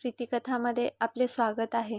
प्रीतिकथामध्ये आपले स्वागत आहे.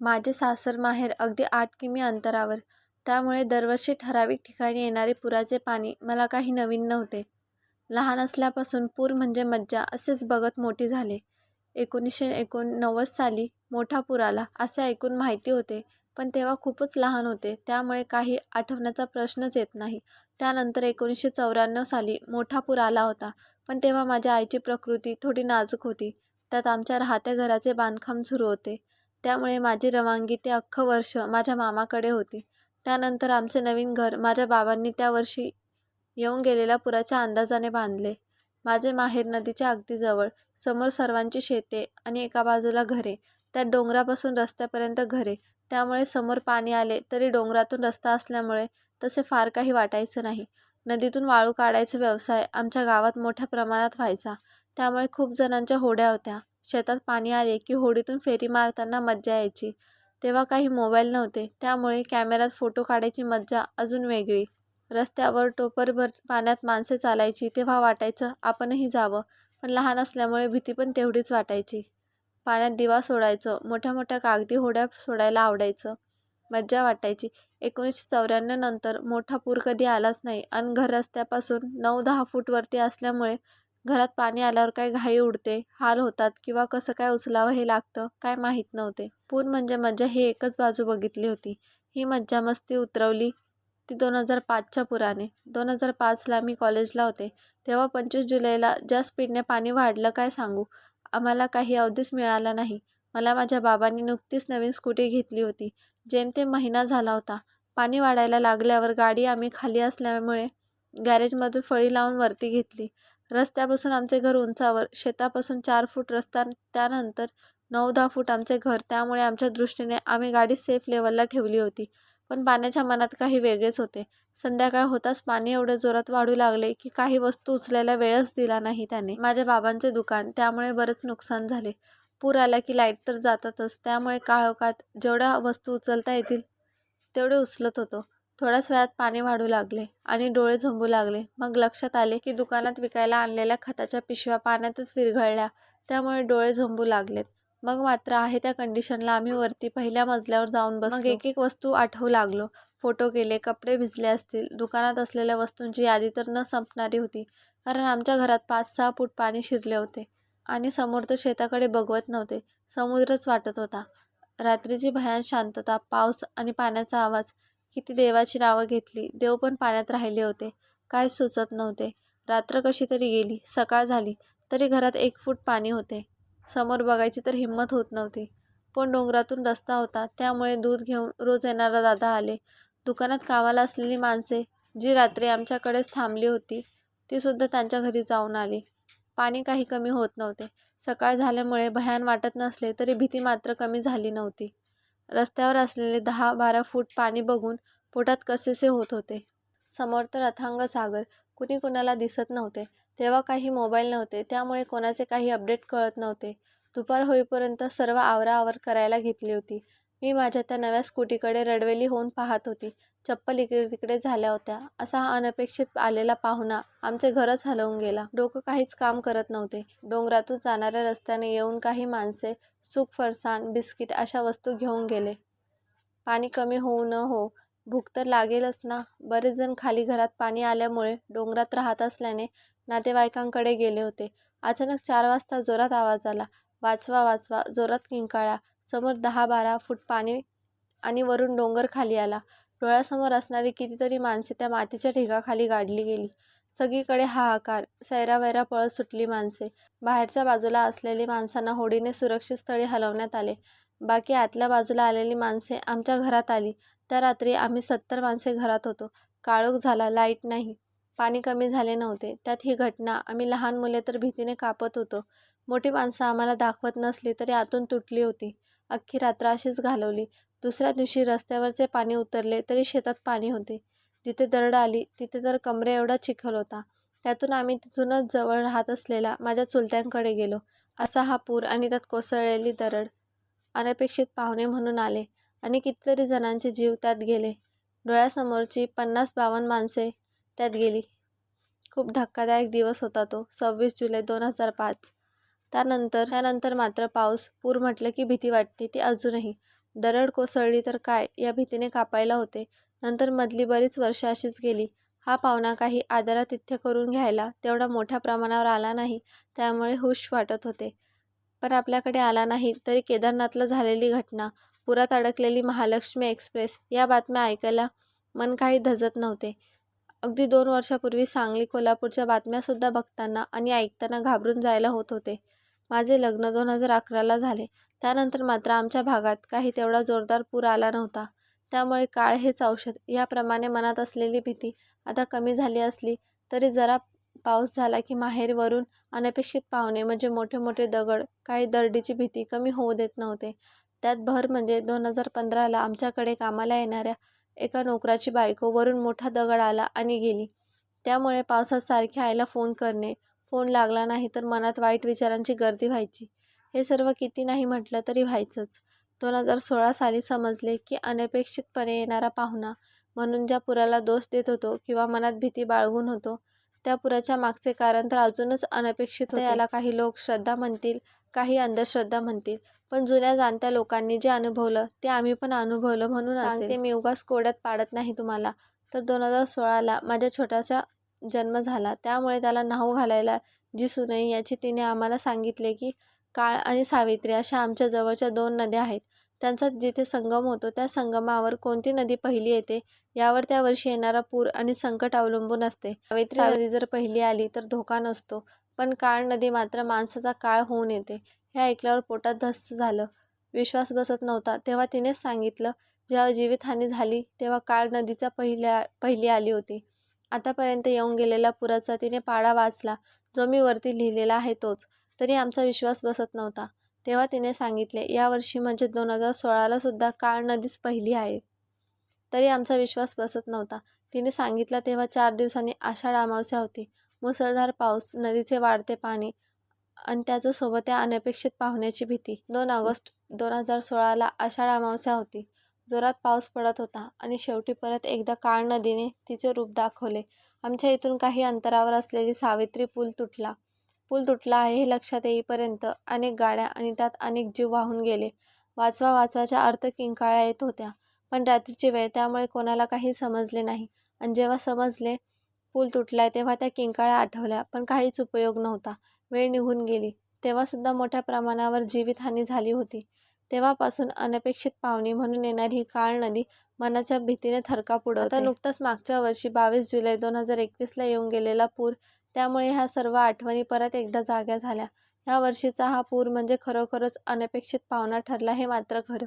माझे सासर माहेर अगदी आठ किमी अंतरावर. त्यामुळे दरवर्षी ठराविक ठिकाणी येणारे पुराचे पाणी मला काही नवीन नव्हते. लहान असल्यापासून पूर म्हणजे मज्जा असेच बघत मोठी झाले. एकोणीसशे एकोणनव्वद साली मोठा पूर आला असे ऐकून माहिती होते पण तेव्हा खूपच लहान होते. त्यामुळे काही आठवण्याचा प्रश्नच येत नाही. त्यानंतर एकोणीसशे चौऱ्याण्णव साली मोठा पूर आला होता पण तेव्हा माझ्या आईची प्रकृती थोडी नाजूक होती. त्यात आमच्या राहत्या घराचे बांधकाम सुरू होते. त्यामुळे माझी रवानगी ते अख्खं वर्ष माझ्या मामाकडे होती. त्यानंतर आमचे नवीन घर माझ्या बाबांनी त्या वर्षी येऊन गेलेल्या पुराच्या अंदाजाने बांधले. माझे माहेर नदीच्या अगदी जवळ. समोर सर्वांची शेते आणि एका बाजूला घरे. त्यात डोंगरापासून रस्त्यापर्यंत घरे. त्यामुळे समोर पाणी आले तरी डोंगरातून रस्ता असल्यामुळे तसे फार काही वाटायचं नाही. नदीतून वाळू काढायचा व्यवसाय आमच्या गावात मोठ्या प्रमाणात व्हायचा. त्यामुळे खूप जणांच्या होड्या होत्या. शेतात पाणी आले की होडीतून फेरी मारताना मज्जा यायची. तेव्हा काही मोबाईल नव्हते. त्यामुळे कॅमेऱ्यात फोटो काढायची मज्जा अजून वेगळी. रस्त्यावर टोपरभर पाण्यात माणसे चालायची तेव्हा वाटायचं आपणही जावं. पण लहान असल्यामुळे भीती पण तेवढीच वाटायची. पाण्यात दिवा सोडायचं. मोठ्या मोठ्या कागदी होड्या सोडायला आवडायचं. मज्जा वाटायची. एकोणीसशे चौऱ्याण्णव नंतर मोठा पूर कधी आलाच नाही. आणि घर रस्त्यापासून नऊ दहा फूट वरती असल्यामुळे घरात पाणी आल्यावर काय घाई उडते हाल होतात किंवा कसं काय उचलावं हे लागतं काय माहीत नव्हते. पूर म्हणजे मज्जा ही एकच बाजू बघितली होती. ही मज्जा मस्ती उतरवली ती दोन हजार पाचच्या पुराने. दोन हजार पाचला मी कॉलेजला होते. तेव्हा पंचवीस जुलैला ज्या स्पीडने पाणी वाढलं काय सांगू? आम्हाला काही अवधीच मिळाला नाही. मला माझ्या बाबांनी नुकतीच नवीन स्कूटी घेतली होती. जेमतेम महिना झाला होता. पाणी वाढायला लागल्यावर गाडी आम्ही खाली असल्यामुळे गॅरेजमधून फळी लावून वरती घेतली. रस्त्यापासून आमचे घर उंचावर शेतापासून चार फूट रस्ता त्यानंतर नऊ दहा फूट आमचे घर. त्यामुळे आमच्या दृष्टीने आम्ही गाडी सेफ लेवलला ठेवली होती. पण पाण्याच्या मनात काही वेगळेच होते. संध्याकाळ होताच पाणी एवढे जोरात वाढू लागले की काही वस्तू उचलायला वेळच दिला नाही त्याने. माझ्या बाबांचे दुकान त्यामुळे बरेच नुकसान झाले. पूर आला की लाइट तर जातातच. त्यामुळे काळोखात जेवढ्या वस्तू उचलता येतील तेवढे उचलत होतो. थोड्याच वेळात पाणी वाढू लागले आणि डोळे झोंबू लागले. मग लक्षात आले की दुकानात विकायला आणलेल्या खताच्या पिशव्या पाण्यातच विरघळल्या. त्यामुळे डोळे झोंबू लागलेत. मग मात्र आहे त्या कंडिशनला आम्ही वरती पहिल्या मजल्यावर जाऊन बस मग एक एक वस्तू आठवू लागलो. फोटो केले कपडे भिजले असतील. दुकानात असलेल्या वस्तूंची यादी तर न संपणारी होती. कारण आमच्या घरात पाच सहा फूट पाणी शिरले होते. आणि समोर तर शेताकडे बघवत नव्हते. समुद्रच वाटत होता. रात्रीची भयान शांतता पाऊस आणि पाण्याचा आवाज. किती देवाची नावं घेतली. देव पण पाण्यात राहिले होते. काय सुचत नव्हते. रात्र कशी तरी गेली. सकाळ झाली. तरी घरात एक फूट पाणी होते. समोर बघायची तर हिंमत होत नव्हती. पण डोंगरातून रस्ता होता. त्यामुळे दूध घेऊन रोज येणारा दादा आले. दुकानात कामाला असलेली माणसे जी रात्री आमच्याकडेच थांबली होती ती सुद्धा त्यांच्या घरी जाऊन आली. पाणी काही कमी होत नव्हते. सकाळ झाल्यामुळे भयान वाटत नसले तरी भीती मात्र कमी झाली नव्हती. रस्त्यावर असलेले दहा बारा फूट पाणी बघून पोटात कसेसे होत होते. समोर तर अथांग सागर. कुणी कुणाला दिसत नव्हते. तेव्हा काही मोबाईल नव्हते. त्यामुळे कोणाचे काही अपडेट कळत नव्हते. दुपार होईपर्यंत सर्व आवराआवर करायला घेतली होती. मी माझ्या त्या नव्या स्कूटीकडे रडवेली होऊन पाहत होती. चप्पल इकडे तिकडे झाल्या होत्या. असा हा अनपेक्षित आलेला पाहुणा आमचे घरच हलवून गेला. डोकं काहीच काम करत नव्हते. डोंगरातून जाणाऱ्या रस्त्याने येऊन काही माणसे सूप फरसाण बिस्किट अशा वस्तू घेऊन गेले. पाणी कमी होऊ न हो. भूक तर लागेलच ना. बरेच जण खाली घरात पाणी आल्यामुळे डोंगरात राहत असल्याने नातेवाईकांकडे गेले होते. अचानक चार वाजता जोरात आवाज आला. वाचवा वाचवा. जोरात किंकाळा. समोर दहा बारा फूट पाणी आणि वरून डोंगर खाली आला. डोळ्यासमोर असणारी कितीतरी माणसे त्या मातीच्या ढिगाखाली गाडली गेली. सगळीकडे हाहाकार सैरावैरा पळत सुटली माणसे. बाहेरच्या बाजूला असलेली माणसांना होडीने सुरक्षित स्थळी हलवण्यात आले. बाकी आतल्या बाजूला आलेली माणसे आमच्या घरात आली. त्या रात्री आम्ही सत्तर माणसे घरात होतो. काळोख झाला लाइट नाही. पाणी कमी झाले नव्हते. त्यात ही घटना आम्ही लहान मुले तर भीतीने कापत होतो. मोठी माणसं आम्हाला दाखवत नसली तरी आतून तुटली होती. अख्खी रात्र अशीच घालवली. दुसऱ्या दिवशी रस्त्यावरचे पाणी उतरले तरी शेतात पाणी होते. जिथे दरड आली तिथे तर कमरे एवढा चिखल होता. त्यातून आम्ही तिथूनच जवळ राहत असलेल्या माझ्या चुलत्यांकडे गेलो. असा हा पूर आणि त्यात कोसळलेली दरड. अनपेक्षित पाहुणे म्हणून आले आणि कितीतरी जणांचे जीव त्यात गेले. डोळ्यासमोरची पन्नास बावन्न माणसे त्यात गेली. खूप धक्कादायक दिवस होता तो. सव्वीस जुलै दोन हजार पाच. त्यानंतर त्यानंतर मात्र पाऊस पूर म्हटलं की भीती वाटते ती अजूनही. दरड कोसळली तर काय? या भीतीने कापायला होते. नंतर मधली बरीच वर्ष अशीच गेली. हा पाहुणा काही आदरातिथ्य करून घ्यायला तेवढा मोठ्या प्रमाणावर आला नाही त्यामुळे हुश वाटत होते. पण आपल्याकडे आला नाही तरी केदारनाथला झालेली घटना पुरात अडकलेली महालक्ष्मी एक्सप्रेस या बातम्या ऐकायला मन काही धजत नव्हते. अगदी दोन वर्षापूर्वी सांगली कोल्हापूरच्या बातम्यासुद्धा बघताना आणि ऐकताना घाबरून जायला होत होते. माझे लग्न दोन हजार अकराला झाले. त्यानंतर मात्र आमच्या भागात काही तेवढा जोरदार पूर आला नव्हता. त्यामुळे काळ हेच औषध. याप्रमाणे मनात असलेली भीती आता कमी झाली असली तरी जरा पाऊस झाला की माहेरवरून अनपेक्षित पाहुणे म्हणजे मोठे मोठे दगड काही दरडीची भीती कमी होऊ देत नव्हते. त्यात भर म्हणजे दोन हजार पंधराला आमच्याकडे कामाला येणाऱ्या एका नोकराची बायको वरून मोठा दगड आला आणि गेली. त्यामुळे पावसात सारखे आईला फोन करणे फोन लागला नाही तर मनात वाईट विचारांची गर्दी व्हायची. हे सर्व किती नाही म्हटलं तरी व्हायचंच. दोन हजार सोळा साली समजले की अनपेक्षितपणे येणारा पाहुणा म्हणून ज्या पुराला दोष देत होतो किंवा मनात भीती बाळगून होतो त्या पुराच्या मागचे कारण तर अजूनच अनपेक्षित होते. याला काही लोक श्रद्धा म्हणतील काही अंधश्रद्धा म्हणतील पण जुन्या जाणत्या लोकांनी जे अनुभवलं ते आम्ही पण अनुभवलं म्हणून सांगते मी उगाच कोड्यात पाडत नाही तुम्हाला. तर दोन हजार सोळाला माझ्या छोट्याशा जन्म झाला. त्यामुळे त्याला नाव घालायला जी सुनई याची तिने आम्हाला सांगितले की काळ आणि सावित्री अशा आमच्या जवळच्या दोन नद्या आहेत. त्यांचा जिथे संगम होतो त्या संगमावर कोणती नदी पहिली येते? यावर त्या वर्षी येणारा पूर आणि संकट अवलंबून असते. सावित्री नदी जर पहिली आली तर धोका नसतो पण काळ नदी मात्र माणसाचा काळ होऊन येते. हे ऐकल्यावर पोटात धस्त झालं. विश्वास बसत नव्हता. तेव्हा तिनेच सांगितलं जेव्हा जीवितहानी झाली तेव्हा काळ नदीचा पहिल्या पहिली आली होती. आतापर्यंत येऊन गेलेल्या पुराचा तिने पाडा वाचला. जो मी वरती लिहिलेला आहे तोच. तरी आमचा विश्वास बसत नव्हता. तेव्हा तिने सांगितले यावर्षी म्हणजे दोन हजार सोळालासुद्धा काळ नदीच पहिली आहे. तरी आमचा विश्वास बसत नव्हता. तिने सांगितलं तेव्हा चार दिवसांनी आषाढ अमावस्या होती. मुसळधार पाऊस नदीचे वाढते पाणी आणि त्याच्यासोबत त्या अनपेक्षित पाहुण्याची भीती. दोन ऑगस्ट दोन हजार सोळाला आषाढ अमावस्या होती. जोरात पाऊस पडत होता आणि शेवटी परत एकदा काळ नदीने तिचे रूप दाखवले. आमच्या इथून काही अंतरावर असलेली सावित्री पूल तुटला. पूल तुटला आहे हे लक्षात येईपर्यंत अनेक गाड्या आणि त्यात अनेक जीव वाहून गेले. वाचवा वाचवाच्या अर्थ किंकाळ्या येत होत्या पण रात्रीची वेळ त्यामुळे कोणाला काही समजले नाही. आणि जेव्हा समजले पूल तुटलाय तेव्हा त्या किंकाळ्या आठवल्या पण काहीच उपयोग नव्हता. वेळ निघून गेली. तेव्हासुद्धा मोठ्या प्रमाणावर जीवितहानी झाली होती. तेव्हापासून अनपेक्षित पाहुणी म्हणून येणारी ही काळ नदी मनाच्या भीतीने थरका आता नुकताच मागच्या वर्षी बावीस जुलै दोन हजार एकवीसला येऊन गेलेला पूर त्यामुळे ह्या सर्व आठवणी परत एकदा जाग्या झाल्या. ह्या वर्षीचा हा पूर म्हणजे खरोखरच अनपेक्षित पाहुणा ठरला हे मात्र खरं.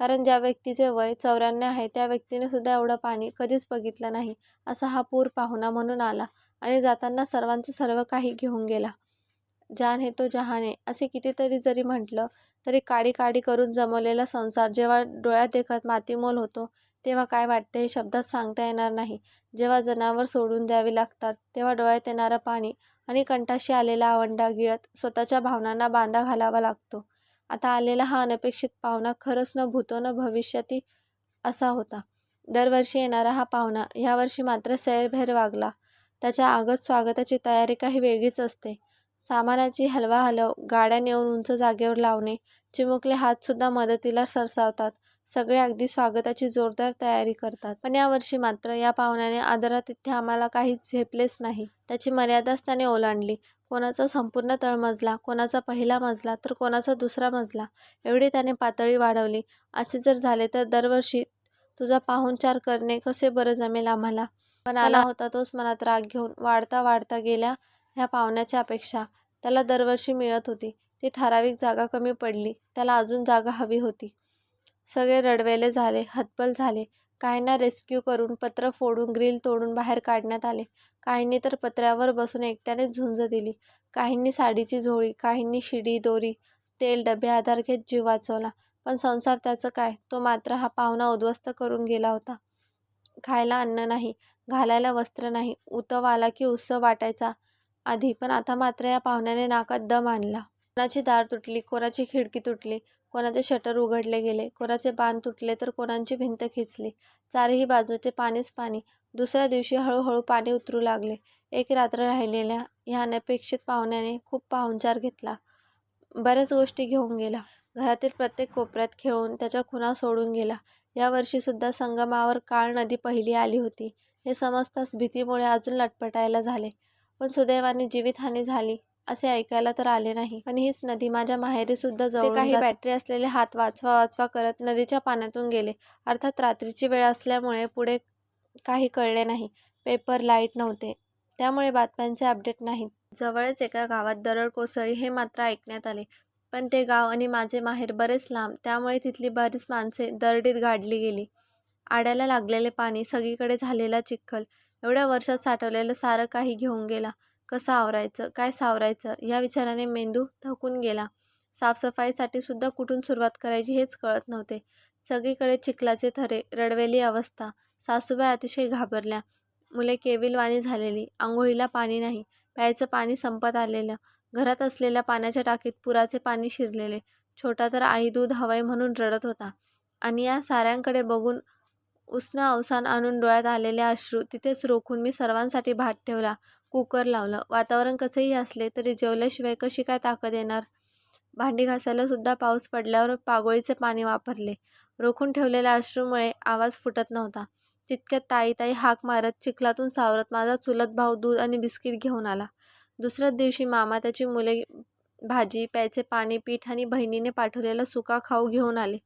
कारण ज्या व्यक्तीचे वय चौऱ्याण्णव आहे त्या व्यक्तीने सुद्धा एवढं पाणी कधीच बघितलं नाही असा हा पूर पाहुणा म्हणून आला आणि जाताना सर्वांचं सर्व काही घेऊन गेला. जान हे तो जहाने. असे कितीतरी जरी म्हटलं तरी काडी काडी करून जमवलेला संसार जेव्हा डोळ्यात देखत मातीमोल होतो तेव्हा काय वाटते हे शब्दात सांगता येणार नाही. जेव्हा जनावर सोडून द्यावी लागतात तेव्हा डोळ्यात येणारं पाणी आणि कंठाशी आलेला आवंडा गिळत स्वतःच्या भावनांना बांधा घालावा लागतो. आता आलेला हा अनपेक्षित पाहुणा खरंच न भूतो न भविष्याती असा होता. दरवर्षी येणारा हा पाहुणा यावर्षी मात्र सैरभैर वागला. त्याच्या आगत स्वागताची तयारी काही वेगळीच असते. सामानाची हलवा हलव गाड्या नेऊन उंच जागेवर लावणे चिमुकले हातसुद्धा मदतीला सरसावतात. सगळे अगदी स्वागताची जोरदार तयारी करतात. पण यावर्षी मात्र या पाहुण्याने आदरातिथ्य आम्हाला काहीच झेपलेच नाही. त्याची मर्यादाच त्याने ओलांडली. कोणाचा संपूर्ण तळमजला कोणाचा पहिला मजला तर कोणाचा दुसरा मजला एवढी त्याने पातळी वाढवली. असे जर झाले तर दरवर्षी तुझा पाहुणचार करणे कसे बरं जमेल आम्हाला? पण आला होता तोच मनात राग घेऊन वाढता वाढता गेल्या ह्या पाहुण्याच्या अपेक्षा. त्याला दरवर्षी मिळत होती. ती ठराविक जागा कमी पडली. त्याला अजून जागा हवी होती. सगळे रडवेले झाले. हतबल झाले. काहींना रेस्क्यू करून पत्र फोडून ग्रिल तोडून बाहेर काढण्यात आले. काहींनी तर पत्र्यावर बसून एकट्याने झुंज दिली. काहींनी साडीची झोळी काहींनी शिडी दोरी तेल डबे आधार घेत जीव वाचवला. पण संसार त्याचं काय? तो मात्र हा पाहुणा उद्ध्वस्त करून गेला होता. खायला अन्न नाही. घालायला वस्त्र नाही. उतव आला की उत्सव वाटायचा. आधी पण आता मात्र या पाहुण्याने नाकात दम आणला. कोणाची दार तुटली कोणाची खिडकी तुटली कोणाचे शटर उघडले गेले कोणाचे बांध तुटले तर कोणाची भिंत खिचली. चारही बाजूचे पाणीच पाणी. दुसऱ्या दिवशी हळूहळू पाणी उतरू लागले. एक रात्र राहिलेल्या ह्या अनपेक्षित पाहुण्याने खूप पाहुणचार घेतला. बऱ्याच गोष्टी घेऊन गेला. घरातील प्रत्येक कोपऱ्यात खेळून त्याच्या खुणा सोडून गेला. यावर्षी सुद्धा संगमावर काळ नदी पहिली आली होती. हे समजताच भीतीमुळे अजून लटपटायला झाले. पण सुदैवाने जीवितहानी झाली असे ऐकायला तर आले नाही. पण हीच नदी माझ्या माहेरी सुद्धा जवळ काही बॅटरी असलेले हात वाचवा वाचवा करत नदीच्या पाण्यातून गेले. अर्थात रात्रीची वेळ असल्यामुळे पुढे काही कळले नाही. पेपर लाइट नव्हते. त्यामुळे बातम्यांचे अपडेट नाहीत. जवळच एका गावात दरड कोसळली हे मात्र ऐकण्यात आले. पण ते गाव आणि माझे माहेर बरेच लांब त्यामुळे तिथली बरीच माणसे दरडीत गाडली गेली. आड्याला लागलेले पाणी सगळीकडे झालेला चिखल. एवढ्या वर्षात साठवलेलं सारं काही घेऊन गेला. कसं आवरायचं काय सावरायचं? या विचाराने मेंदू थकून गेला. साफसफाईसाठी सुद्धा कुठून सुरुवात करायची हेच कळत नव्हते. सगळीकडे चिखलाचे थरे रडवेली अवस्था. सासूबाई अतिशय घाबरल्या. मुले केविलवाणी झालेली. आंघोळीला पाणी नाही. प्यायचं पाणी संपत आलेलं. घरात असलेल्या पाण्याच्या टाकीत पुराचे पाणी शिरलेले. छोटा तर आई दूध हवंय म्हणून रडत होता. आणि या साऱ्यांकडे बघून उष्ण अवसान आणून डोळ्यात आलेले अश्रू तिथेच रोखून मी सर्वांसाठी भात ठेवला. कुकर लावलं. वातावरण कसंही असले तरी जेवल्याशिवाय कशी काय ताकद येणार? भांडी घासायला सुद्धा पाऊस पडल्यावर पागोळीचे पाणी वापरले. रोखून ठेवलेल्या अश्रूमुळे आवाज फुटत नव्हता. तितक्यात ताई ताई हाक मारत चिखलातून सावरत माझा चुलत भाऊ दूध आणि बिस्किट घेऊन आला. दुसऱ्याच दिवशी मामा त्याची मुले भाजी प्यायचे पाणी पीठ आणि बहिणीने पाठवलेला सुका खाऊ घेऊन आले.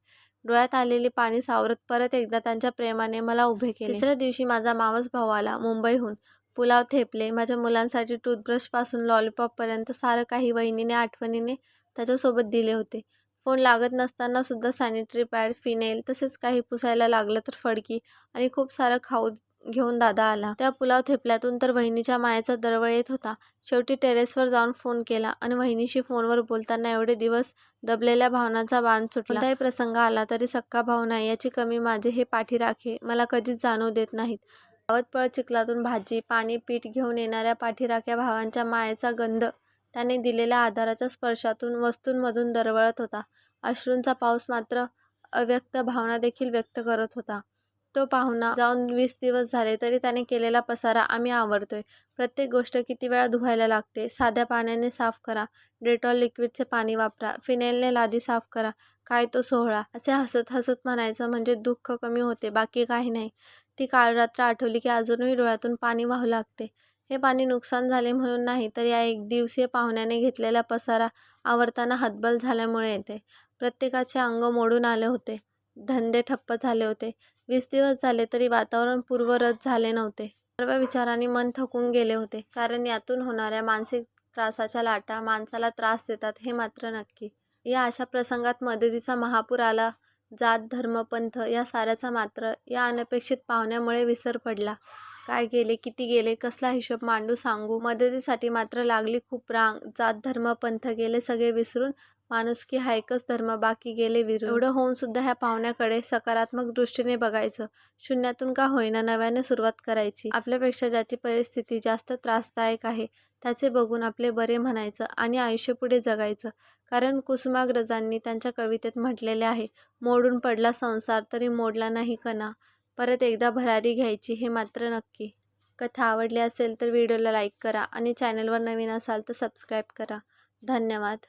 डोळ्यात आलेले पाणी सावरत परत एकदा त्यांच्या प्रेमाने मला उभे केले. तिसऱ्या दिवशी माझा मावस भाऊ आला मुंबईहून. पुलाव थेपले. माझ्या मुलांसाठी टूथब्रशपासून लॉलीपॉपपर्यंत सारं काही वहिनीने आठवणीने त्याच्यासोबत दिले होते. फोन लागत नसताना सुद्धा सॅनिटरी पॅड फिनेल तसेच काही पुसायला लागलं तर फडकी आणि खूप सारं खाऊ घेऊन दादा आला. त्या पुलाव थेपल्यातून तर वहिनीच्या मायाचा दरवळ येत होता. शेवटी टेरेसवर जाऊन फोन केला आणि वहिनीशी फोनवर बोलताना एवढे दिवस दबलेल्या भावनांचा बांध सुटला. कोणताही प्रसंग आला तरी सक्का भाव नाही याची कमी माझे हे पाठी राखे मला कधीच जाणवू देत नाहीत. धावत चिखलातून भाजी पाणी पीठ घेऊन येणाऱ्या पाठीराख्या भावांच्या मायेचा गंध त्याने दिलेल्या आधाराच्या स्पर्शातून वस्तूंमधून दरवळत होता. अश्रूंचा पाऊस मात्र अव्यक्त भावना देखील व्यक्त करत होता. तो पाहुणा जाऊन वीस दिवस झाले तरी त्याने केलेला पसारा आम्ही आवरतोय. प्रत्येक गोष्ट किती वेळा धुवायला लागते. साध्या पाण्याने साफ करा. डेटॉल लिक्विडचे पाणी वापरा. फिनेलने लादी साफ करा. काय तो सोहळा. असे हसत हसत म्हणायचं म्हणजे दुःख कमी होते. बाकी काही नाही. ती काळरात्र आठवली की अजूनही डोळ्यातून पाणी वाहू लागते. हे पाणी नुकसान झाले म्हणून नाही तर या एक दिवसीय पाहुण्याने घेतलेला पसारा आवरताना हतबल झाल्यामुळे येते. प्रत्येकाचे अंग मोडून आले होते. धंदे ठप्प झाले होते. वीस दिवस झाले तरी वातावरण पूर्वरत झाले नव्हते. सर्व विचारांनी मन थकून गेले होते. कारण यातून होणाऱ्या मानसिक त्रासाच्या लाटा माणसाला त्रास देतात हे मात्र नक्की. या अशा प्रसंगात मदतीचा महापूर आला. जात धर्म पंथ या साऱ्याचा मात्र या अनपेक्षित पाहुण्यामुळे विसर पडला. काय गेले किती गेले कसला हिशोब मांडू सांगू? मदतीसाठी मात्र लागली खूप रांग. जात धर्म पंथ गेले सगळे विसरून माणुसकी हा एकच धर्म बाकी गेले विरु एवढं होऊन सुद्धा ह्या पाहुण्याकडे सकारात्मक दृष्टीने बघायचं शून्यातून का होईना नव्याने सुरुवात करायची? आपल्यापेक्षा ज्याची परिस्थिती जास्त त्रासदायक आहे त्याचे बघून आपले बरे म्हणायचं आणि आयुष्य पुढे जगायचं. कारण कुसुमाग्रजांनी त्यांच्या कवितेत म्हटलेले आहे मोडून पडला संसार तरी मोडला नाही कणा. परत एकदा भरारी घ्यायची हे मात्र नक्की. कथा आवडली असेल तर व्हिडिओला लाईक करा आणि चॅनलवर नवीन असाल तर सबस्क्राईब करा. धन्यवाद.